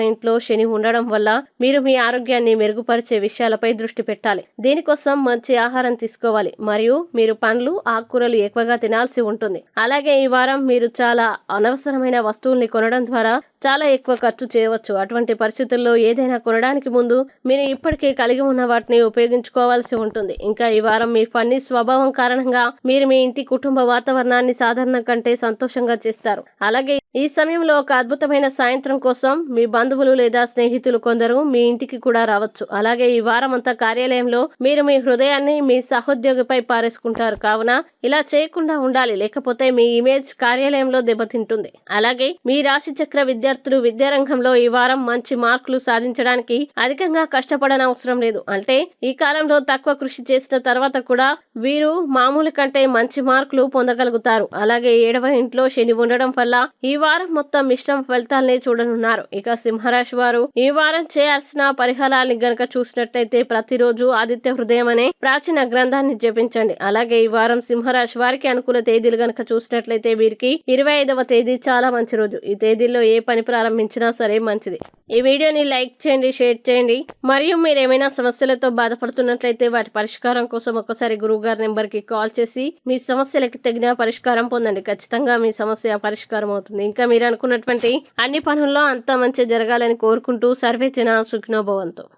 ఇంట్లో శని ఉండడం వల్ల మీరు మీ ఆరోగ్యాన్ని మెరుగుపరిచే విషయాలపై దృష్టి పెట్టాలి. దీనికోసం మంచి ఆహారం తీసుకోవాలి. మరియు మీరు పండ్లు ఆకుకూరలు ఎక్కువగా తినాల్సి ఉంటుంది. అలాగే ఈ వారం మీరు చాలా అనవసరమైన వస్తువుల్ని కొనడం ద్వారా చాలా ఎక్కువ ఖర్చు చేయవచ్చు. అటువంటి పరిస్థితుల్లో ఏదైనా కొనడానికి ముందు మీరు ఇప్పటికే కలిగి ఉన్న వాటిని ఉపయోగించుకోవాల్సి ఉంటుంది. ఇంకా ఈ వారం మీ ఫన్నీ స్వభావం కారణంగా మీరు మీ ఇంటి కుటుంబ వాతావరణాన్ని సాధారణం కంటే సంతోషంగా చేస్తారు. అలాగే ఈ సమయంలో ఒక అద్భుతమైన సాయంత్రం కోసం మీ బంధువులు లేదా స్నేహితులు కొందరు మీ ఇంటికి కూడా రావచ్చు. అలాగే ఈ వారం అంతా కార్యాలయంలో మీరు మీ హృదయాన్ని మీ సహోద్యోగిపై పారేసుకుంటారు. కావున ఇలా చేయకుండా ఉండాలి. లేకపోతే మీ ఇమేజ్ కార్యాలయంలో దెబ్బతింటుంది. అలాగే మీ రాశి చక్ర విద్యార్థులు విద్యారంగంలో ఈ వారం మంచి మార్కులు సాధించడానికి అధికంగా కష్టపడనవసరం లేదు. అంటే ఈ కాలంలో తక్కువ కృషి చేసిన తర్వాత కూడా వీరు మామూలు కంటే మంచి మార్కులు పొందగలుగుతారు. అలాగే ఏడవ ఇంట్లో శని ఉండడం వల్ల ఈ వారం మొత్తం మిశ్రమ ఫలితాలనే చూడనున్నారు. ఇక సింహరాశి వారు ఈ వారం చేయాల్సిన పరిహారాన్ని గనక చూసినట్లయితే ప్రతిరోజు ఆదిత్య హృదయం అనే ప్రాచీన గ్రంథాన్ని జపించండి. అలాగే ఈ వారం సింహరాశి వారికి అనుకూల తేదీలు గనక చూసినట్లయితే వీరికి ఇరవై ఐదవ తేదీ చాలా మంచి రోజు. ఈ తేదీల్లో ఏ పని ప్రారంభించినా సరే మంచిది. ఈ వీడియోని లైక్ చేయండి షేర్ చేయండి. మరియు మీరు ఏమైనా సమస్యలతో బాధపడుతున్నట్లయితే వాటి పరిష్కారం కోసం ఒకసారి గురువు గారి నెంబర్కి కాల్ చేసి మీ సమస్యలకి తగిన పరిష్కారం పొందండి. ఖచ్చితంగా మీ సమస్య పరిష్కారం అవుతుంది. ఇంకా మీరు అనుకున్నటువంటి అన్ని పనుల్లో అంతా మంచి జరగాలని కోరుకుంటూ సర్వే జన సుఖినోభవంతో.